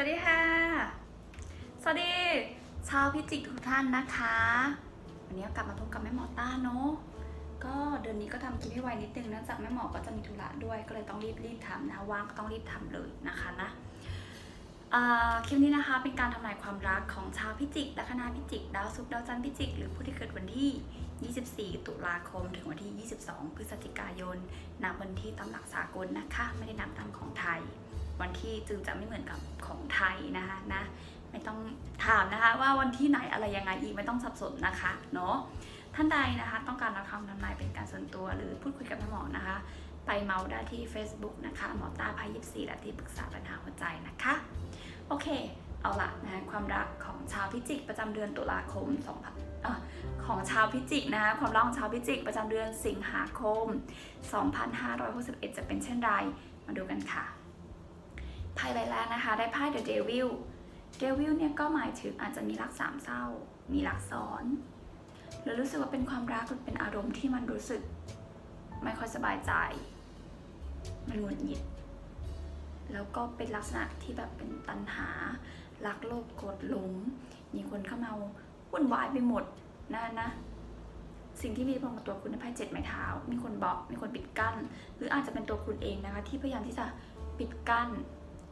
วัสดีค่ะ สวัสดีชาวพิจิกทุกท่านนะคะ วันนี้กลับมาพบกับแม่หมอต้าเนาะ ก็เดือนนี้ก็ทำคลิปให้ไวนิดนึงเนื่องจากแม่หมอก็จะมีธุระด้วย ก็เลยต้องรีบรีบทำนะว่างก็ต้องรีบทำเลยนะคะนะคลิปนี้นะคะเป็นการทำนายความรักของชาวพิจิกและคณะพิจิก ดาวศุกร์ดาวจันทร์พิจิก หรือผู้ที่เกิดวันที่ 24 ตุลาคม ถึงวันที่ 22 พฤศจิกายนนับวันที่ตามหลักสากลนะคะ ไม่ได้นับตามของไทย วันที่จึงจะไม่เหมือนกับของไทยนะคะนะไม่ต้องถามนะคะว่าวันที่ไหนอะไรยังไงอีกไม่ต้องสับสนนะคะเนาะท่านใดนะคะต้องการรับคำทำนายเป็นการส่วนตัวหรือพูดคุยกับหมอนะคะ ไปเมาส์ได้ที่ Facebook นะคะหมอตาพายิบสี่และที่ปรึกษาปัญหาหัวใจนะคะ โอเค เอาละนะความรักของชาวพิจิกประจำเดือนตุลาคม2 0 0อของชาวพิจิกนะคะความรักของชาวพิจิกประจำเดือนสิงหาคม 2561 จะเป็นเช่นไร มาดูกันค่ะ ไพ่ใบแรกนะคะ ได้ไพ่ The Devil Devil เนี่ยก็หมายถึงอาจจะมีรักสามเศร้า มีรักซ้อน หรือรู้สึกว่าเป็นความรักหรือเป็นอารมณ์ที่มันรู้สึก ไม่ค่อยสบายใจ มันหงุดหงิด แล้วก็เป็นลักษณะที่แบบเป็นตัณหา รักโลภโกรธหลงมีคนเข้ามาวุ่นวายไปหมดนะนะสิ่งที่มีผลกับตัวคุณในไพ่เจ็ดไม้เท้า มีคนบล็อก มีคนปิดกั้น หรืออาจจะเป็นตัวคุณเองนะคะ ที่พยายามที่จะปิดกั้น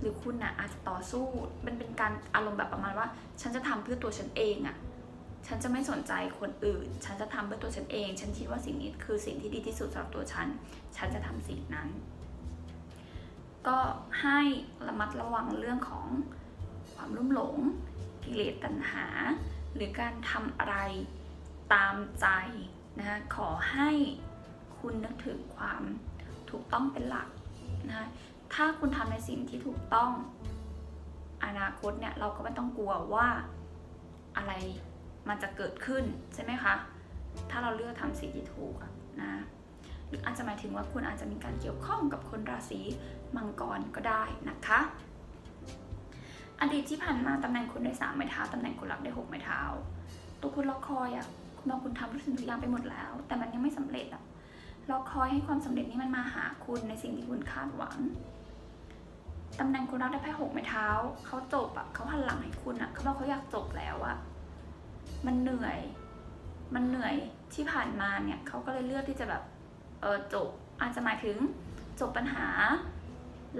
หรือคุณน่ะอาจจะต่อสู้ มันเป็นการอารมณ์แบบประมาณว่า ฉันจะทำเพื่อตัวฉันเองอะ่ะ ฉันจะไม่สนใจคนอื่น ฉันจะทำเพื่อตัวฉันเอง ฉันคิดว่าสิ่งนี้คือสิ่งที่ดีที่สุดสำหรับตัวฉัน ฉันจะทำสิ่งนั้น ก็ให้ระมัดระวังเรื่องของความรุ่มหลง กิเลสตัณหา หรือการทำอะไรตามใจนะคะขอให้คุณนึกถึงความถูกต้องเป็นหลักนะคะ ถ้าคุณทำในสิ่งที่ถูกต้อง อนาคตเนี่ยเราก็ไม่ต้องกลัวว่าอะไรมันจะเกิดขึ้นใช่ไหมคะ ถ้าเราเลือกทำสิ่งที่ถูกนะหรืออาจจะหมายถึงว่าคุณอาจจะมีการเกี่ยวข้องกับคนราศีมังกรก็ได้นะคะ อดีตที่ผ่านมาตำแหน่งคุณได้สามไม้เท้าตำแหน่งคุณรักได้หกไม้เท้า ตัวคุณรอกคอยอะคุณบอกคุณทำทุกสิ่งทุกอย่างไปหมดแล้ว แต่มันยังไม่สำเร็จอะรอกคอยให้ความสำเร็จนี้มันมาหาคุณในสิ่งที่คุณคาดหวัง ตำแหน่งคุณรักได้ไพ่หกไม้เท้าเขาจบอะเขาหันหลังให้คุณอะเขาบอกเขาอยากจบแล้วอะมันเหนื่อย มันเหนื่อยที่ผ่านมาเนี่ยเขาก็เลยเลือกที่จะแบบเออจบอาจจะหมายถึงจบปัญหา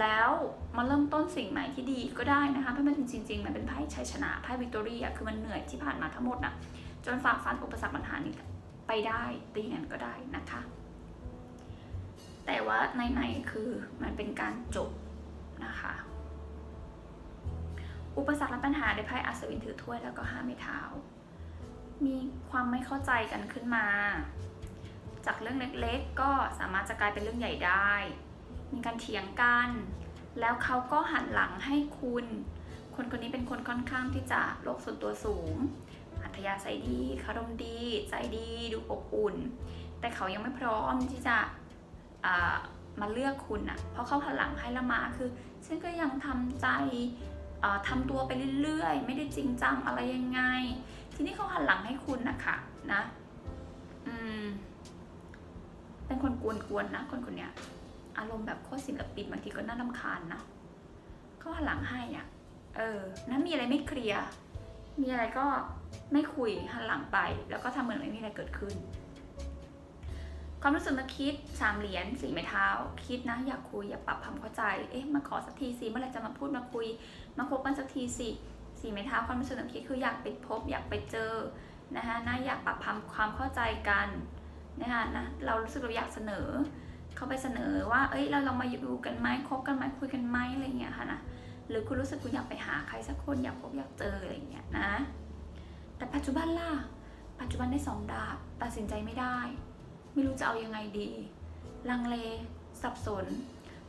แล้วมาเริ่มต้นสิ่งใหม่ที่ดีก็ได้นะคะเพราะมันจริงๆมันเป็นไพ่ชัยชนะไพ่วิกตอรี่อะคือมันเหนื่อยที่ผ่านมาทั้งหมดน่ะจนฝ่าฟันอุปสรรคปัญหานี้ไปได้ตีอย่างนั้นก็ได้นะคะ แต่ว่าในๆคือมันเป็นการจบ นะคะ อุปสรรคและปัญหาในไพ่อัศวินถือถ้วยแล้วก็ห้าไม้เท้า มีความไม่เข้าใจกันขึ้นมา จากเรื่องเล็กๆ ก็สามารถจะกลายเป็นเรื่องใหญ่ได้ มีการเถียงกัน แล้วเขาก็หันหลังให้คุณ คนคนนี้เป็นคนค่อนข้างที่จะโลกส่วนตัวสูง อัธยาศัยดีคารมดี ใจดี ดูอบอุ่น แต่เขายังไม่พร้อมที่จะ มาเลือกคุณอะเพราะเขาหันหลังให้ละมาคือฉันก็ยังทำใจทำตัวไปเรื่อยๆ ไม่ได้จริงจังอะไรยังไง ทีนี้เขาหันหลังให้คุณนะคะนะอืมเป็นคนกวนๆนะคนคนเนี้ย อารมณ์แบบโคตรศิลปินบางทีก็น่ารำคาญนะเขาหันหลังให้อะเออนั้นมีอะไรไม่เคลียร์มีอะไรก็ไม่คุยหันหลังไป แล้วก็ทำเหมือนไม่มีอะไรเกิดขึ้น ความรู้สึกนึกคิดสามเหรียญสี่ไม้เท้า คิดนะอยากคุยอยากปรับความเข้าใจ เอ๊ะมาขอสักทีสิเมื่อไรจะมาพูดมาคุย มาคบกันสักทีสิสี่ไม้เท้าความรู้สึกนึกคิดคืออยากไปพบ อยากไปเจอนะคะนะอยากปรับความความเข้าใจกันนะคะนะเรารู้สึกเราอยากเสนอ เขาไปเสนอว่า เอ้ยเราลองมาอยู่กันไหมคบกันไหมคุยกันไหมอะไรเงี้ยค่ะนะหรือคุณรู้สึกคุณอยากไปหาใครสักคนอยากพบอยากเจออะไรเงี้ยนะ แต่ปัจจุบันล่ะปัจจุบันได้สองดาบตัดสินใจไม่ได้ ไม่รู้จะเอายังไงดี ลังเล สับสน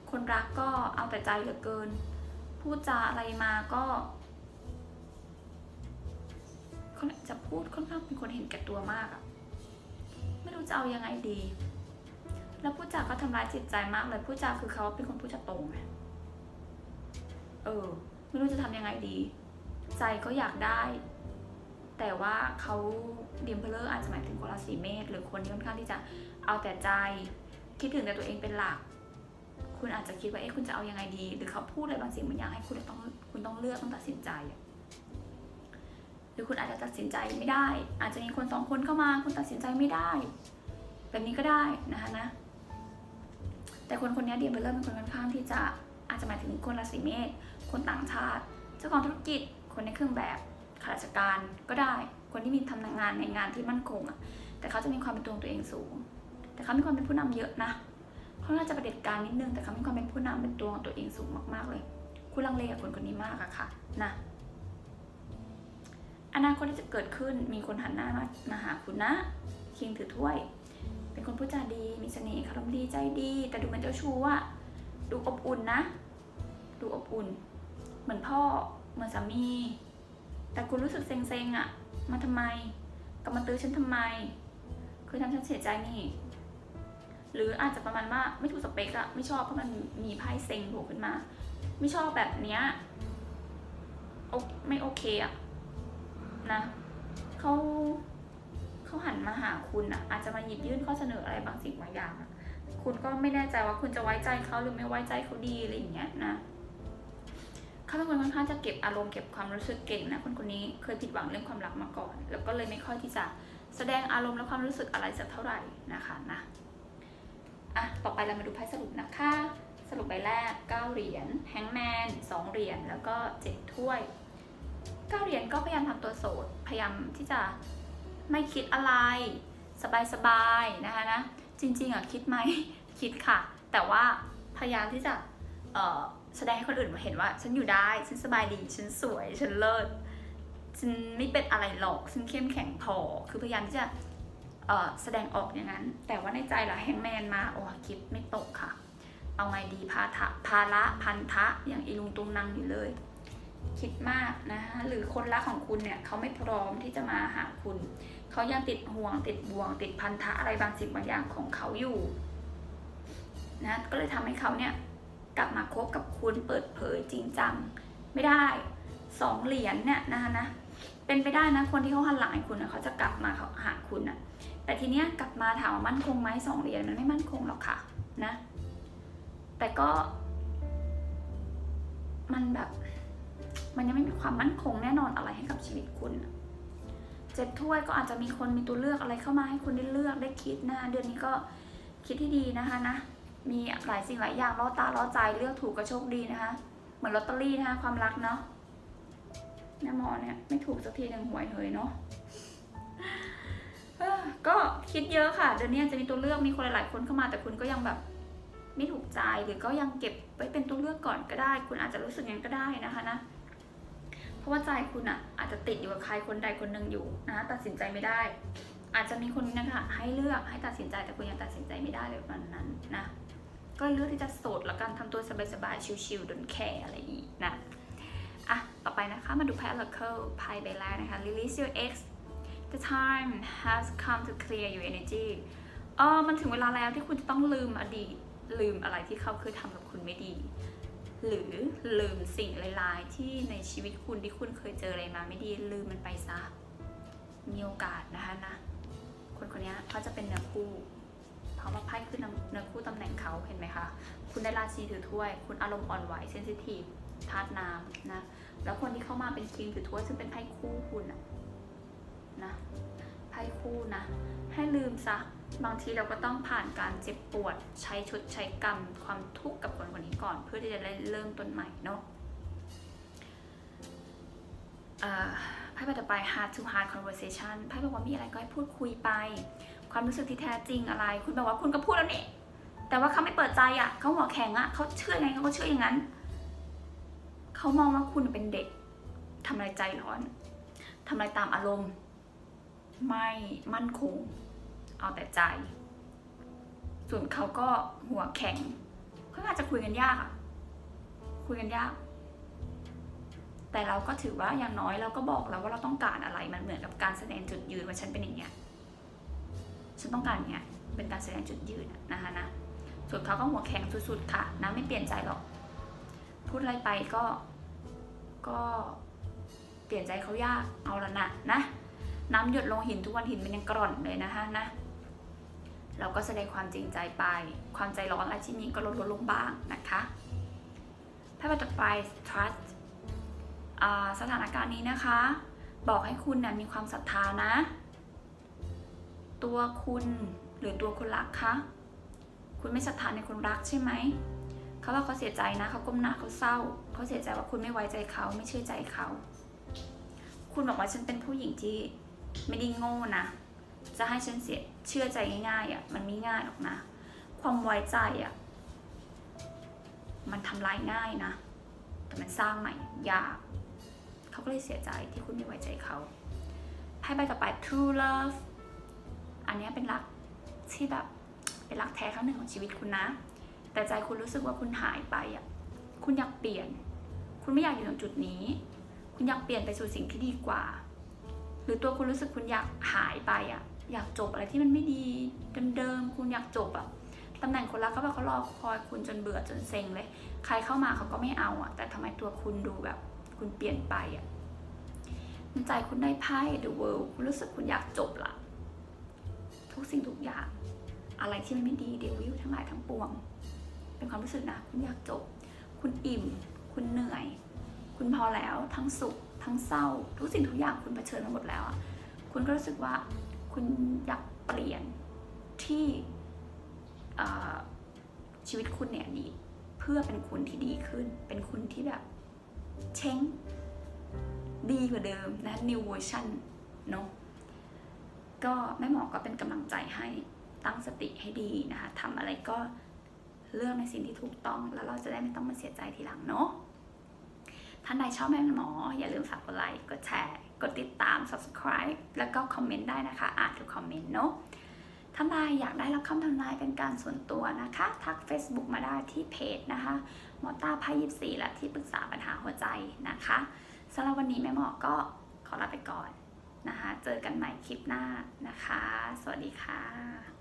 คนรักก็เอาแต่ใจเหลือเกิน พูดจาอะไรมาก็เขาจะพูดค่อนข้างเป็นคนเห็นแก่ตัวมากอะไม่รู้จะเอายังไงดี แล้วผู้จาก็ทำร้ายจิตใจมากเลยผู้จาคือเขาเป็นคนพูดจะตรงไงเออ ไม่รู้จะทำยังไงดี ใจก็อยากได้ แต่ว่าเขาเดียมเพลเลอร์อาจจะหมายถึงคนราศีเมษหรือคนที่ค่อนข้างที่จะเอาแต่ใจ คิดถึงแต่ตัวเองเป็นหลัก คุณอาจจะคิดว่าเอ๊ะคุณจะเอาอยัางไงดี หรือเขาพูดอะไรบางสิ่งบางอย่างให้คุณต้องคุณต้องเลือกต้องตัดสินใจหรือคุณอาจจะตัดสินใจไม่ได้ อาจจะมีคนสองคนเข้ามา คุณตัดสินใจไม่ได้ แบบนี้ก็ได้นะคะนะ แต่คนคนนี้เดียมเบลเลอร์เป็นคนค่อนข้างที่จะอาจจะหมายถึงคนราศีเมษคนต่างชาติ เจ้าของธุรกิจคนในเครื่องแบบ ข้าราชการก็ได้ คนที่มีทำงานในงานที่มั่นคงอะแต่เขาจะมีความเป็นตัวตัวเองสูง แต่เขามีความเป็นผู้นำเยอะนะเขาน่าจะประเด็จการนิดนึง แต่เขามีความเป็นผู้นำเป็นตัวของตัวเองสูงมากๆเลย คุณลังเลกับคนคนนี้มากอะค่ะนะอนาคตที่จะเกิดขึ้นมีคนหันหน้ามามาหาคุณนะคิงถือถ้วย เป็นคนพูดจาดี มีเสน่ห์คารมดีใจดี แต่ดูเหมือนเจ้าชู้อะดูอบอุ่นนะ ดูอบอุ่น เหมือนพ่อ เหมือนสามี แต่คุณรู้สึกเซ็งๆอะมาทำไมกลับมาตื้อฉันทำไม คือทำฉันเสียใจนี่ หรืออาจจะประมาณว่าไม่ถูกสเปกอะไม่ชอบเพราะมันมีไพ่เซ็งโผล่ขึ้นมา ไม่ชอบแบบเนี้ยไม่โอเคอะนะเขาเขาหันมาหาคุณอะอาจจะมาหยิบยื่นข้อเสนออะไรบางสิ่งบางอย่างคุณก็ไม่แน่ใจว่าคุณจะไว้ใจเขาหรือไม่ไว้ใจเขาดีอะไรอย่างเงี้ยนะ เขาเป็นคนค่อนข้างจะเก็บอารมณ์เก็บความรู้สึกเก่งนะคนคนนี้เคยผิดหวังเรื่องความรักมาก่อน แล้วก็เลยไม่ค่อยที่จะแสดงอารมณ์และความรู้สึกอะไรสักเท่าไหร่นะคะนะอะต่อไปเรามาดูไพ่สรุปนะคะ สรุปใบแรก 9 เหรียญแฮงแมน2เหรียญแล้วก็ 7 ถ้วย 9 เหรียญก็พยายามทำตัวโสด พยายามที่จะไม่คิดอะไร สบายๆนะคะนะจริงๆอะคิดไหมคิดค่ะ แต่ว่าพยายามที่จะเแสดงให้คนอื่นมาเห็นว่า ฉันอยู่ได้ ฉันสบายดี ฉันสวย ฉันเลิศ ฉันไม่เป็นอะไรหรอก ฉันเข้มแข็งพอ คือพยายามที่จะแสดงออกอย่างนั้น แต่ว่าในใจละแฮงแมนมา โอ้คิดไม่ตกค่ะ เอาไงดีพาทะภาระพันธะอย่างอีลุงตุงนังอยู่เลย คิดมากนะคะหรือคนรักของคุณเนี่ยเขาไม่พร้อมที่จะมาหาคุณ เขายังติดห่วง ติดบ่วง ติดพันธะอะไรบางสิ่งบางอย่างของเขาอยู่นะก็เลยทำให้เขาเนี่ย กลับมาคบกับคุณเปิดเผยจริงจังไม่ได้สองเหรียญเนี่ยนะคะนะเป็นไปได้นะคนที่เขาหันหลังให้คุณนะเขาจะกลับมาหาคุณนะแต่ทีเนี้ยกลับมาถามว่ามั่นคงไหมสองเหรียญมันไม่มั่นคงหรอกค่ะนะแต่ก็ มันแบบ มันยังไม่มีความมั่นคงแน่นอนอะไรให้กับชีวิตคุณเจ็ดถ้วยก็อาจจะมีคนมีตัวเลือกอะไรเข้ามาให้คุณได้เลือกได้คิดนะเดือนนี้ก็คิดที่ดีนะคะนะ มีหลายสิ่งหลายอย่างล่อตาล่อใจเลือกถูกก็โชคดีนะคะ เหมือนลอตเตอรี่นะคะความรักเนาะแม่หมอเนี่ยไม่ถูกสักทีหนึ่งหวยเหยเนาะก็คิดเยอะค่ะเดือนนี้จะมีตัวเลือกมีคนหลายๆคนเข้ามาแต่คุณก็ยังแบบไม่ถูกใจหรือก็ยังเก็บไว้เป็นตัวเลือกก่อนก็ได้ คุณอาจจะรู้สึกอย่างนั้นก็ได้นะคะนะเพราะว่าใจคุณอะอาจจะติดอยู่กับใครคนใดคนหนึ่งอยู่นะตัดสินใจไม่ได้ อาจจะมีคนนะคะให้เลือกให้ตัดสินใจแต่คุณยังตัดสินใจไม่ได้เลยวันนั้นนะ ก็เลือกที่จะโสดแล้วกันทำตัวสบายๆ ชิลๆดนแคร์อะไรอีกนะ อะ ต่อไปนะคะ มาดูไพ่ Oracle ไพ่ใบแรกนะคะ release your ex the time has come to clear your energy เออมันถึงเวลาแล้วที่คุณจะต้องลืมอดีต ลืมอะไรที่เขาเคยทำกับคุณไม่ดี หรือลืมสิ่งร้ายๆ ที่ในชีวิตคุณที่คุณเคยเจออะไรมาไม่ดี ลืมมันไปซะ มีโอกาสนะคะนะ คนคนนี้เขาจะเป็นเนื้อคู่ เพราะว่าไพ่คือเนื้อคู่ตำแหน่งเขาเห็นไหมคะ คุณได้ราชีถือถ้วย คุณอารมณ์อ่อนไหวเซนซิทีฟธาตุน้ำนะ แล้วคนที่เข้ามาเป็นคิงถือถ้วยซึ่งเป็นไพ่คู่คุณอะนะไพ่คู่นะ ให้ลืมซะ บางทีเราก็ต้องผ่านการเจ็บปวด ใช้ชุดใช้กรรม ความทุกข์กับคนคนนี้ก่อน เพื่อที่จะได้เริ่มต้นใหม่เนาะไพ่ใบต่อไป hard to hard conversation ไพ่บอกว่ามีอะไรก็ให้พูดคุยไป ความรู้สึกที่แท้จริงอะไร คุณบอกว่าคุณก็พูดแล้วนี่แต่ว่าเขาไม่เปิดใจอะ่ะเขาหัวแข็งอะ่ะเขาเชื่อไงเขาก็เชื่ออย่างนั้นเขามองว่าคุณเป็นเด็กทำอะไรใจร้อนทำอะไรตามอารมณ์ ไม่มั่นคง เอาแต่ใจ ส่วนเขาก็หัวแข็งเขาอาจจะคุยกันยากอะคุยกันยาก แต่เราก็ถือว่าอย่างน้อยเราก็บอกแล้วว่าเราต้องการอะไรมันเหมือนกับการแสดงจุดยืนว่าฉันเป็นอย่างเงี้ย ฉันต้องการเนี้ยเป็นการแสดงจุดยืนนะคะนะส่วนเขาก็หัวแข็งสุดๆค่ะนะไม่เปลี่ยนใจหรอกพูดอะไรไปก็ก็เปลี่ยนใจเขายากเอาละนะนะน้ำหยดลงหินทุกวันหินมันยังกร่อนเลยนะคะนะเราก็แสดงความจริงใจไป ความใจร้อนอะไรที่มีก็ลดลดลงบ้างนะคะไพ่ใบต่อไป trust สถานการณ์นี้นะคะ บอกให้คุณนะมีความศรัทธานะ ตัวคุณหรือตัวคุณรักคะคุณไม่ศรัทธาในคนรักใช่ไหมเขาว่าเขาเสียใจนะเขาก้มหน้าเขาเศร้า เขาเสียใจว่าคุณไม่ไว้ใจเขาไม่เชื่อใจเขา คุณบอกว่าฉันเป็นผู้หญิงที่ไม่ได้โง่นะจะให้ฉันเสียเชื่อใจง่ายๆอะ่ะมันไม่ง่ายหรอกนะ ความไว้ใจอะ่ะมันทำลายง่ายนะ แต่มันสร้างใหม่ยากเขาก็เลยเสียใจที่คุณไม่ไว้ใจเขาไพ่ใบต่อไป true love อันนี้เป็นรักที่แบบเป็นรักแท้ครั้งหนึ่งของชีวิตคุณนะ แต่ใจคุณรู้สึกว่าคุณหายไปอะคุณอยากเปลี่ยน คุณไม่อยากอยู่ตรงจุดนี้ คุณอยากเปลี่ยนไปสู่สิ่งที่ดีกว่า หรือตัวคุณรู้สึกคุณอยากหายไปอะอยากจบอะไรที่มันไม่ดีเดิมๆคุณอยากจบอะตำแหน่งคนรักเขาบอกเขารอคอยคุณจนเบื่อจนเซ็งเลย ใครเข้ามาเขาก็ไม่เอาอะ แต่ทำไมตัวคุณดูแบบ คุณเปลี่ยนไปอะใจคุณได้ไพ่ The World คุณรู้สึกคุณอยากจบละ ทุกสิ่งทุกอย่าง อะไรที่มันไม่ดีเดวิลทั้งหลายทั้งปวง เป็นความรู้สึกนะ คุณอยากจบ คุณอิ่ม คุณเหนื่อย คุณพอแล้วทั้งสุข ทั้งเศร้า ทุกสิ่งทุกอย่างคุณเผชิญมาหมดแล้วอะคุณก็รู้สึกว่าคุณอยากเปลี่ยนที่ชีวิตคุณเนี่ยดีเพื่อเป็นคุณที่ดีขึ้น เป็นคุณที่แบบเช้งดีกว่าเดิมนะ new version เนาะ ก็แม่หมอก็เป็นกำลังใจให้ตั้งสติให้ดีนะคะทำอะไรก็เลือกในสิ่งที่ถูกต้อง แล้วเราจะได้ไม่ต้องมาเสียใจทีหลังเนาะท่านใดชอบแม่หมอ อย่าลืมฝากกดไลค์กดแชร์กดติดตาม subscribe แล้วก็คอมเมนต์ได้นะคะ อ่านทุกคอมเมนต์เนาะท่านใดอยากได้รับคำทำนายเป็นการส่วนตัวนะคะ ทัก Facebook มาได้ที่เพจนะคะมอต้าพายิบสีและที่ปรึกษาปัญหาหัวใจนะคะสำหรับวันนี้แม่หมอก็ขอลาไปก่อน นะคะ เจอกันใหม่คลิปหน้านะคะ สวัสดีค่ะ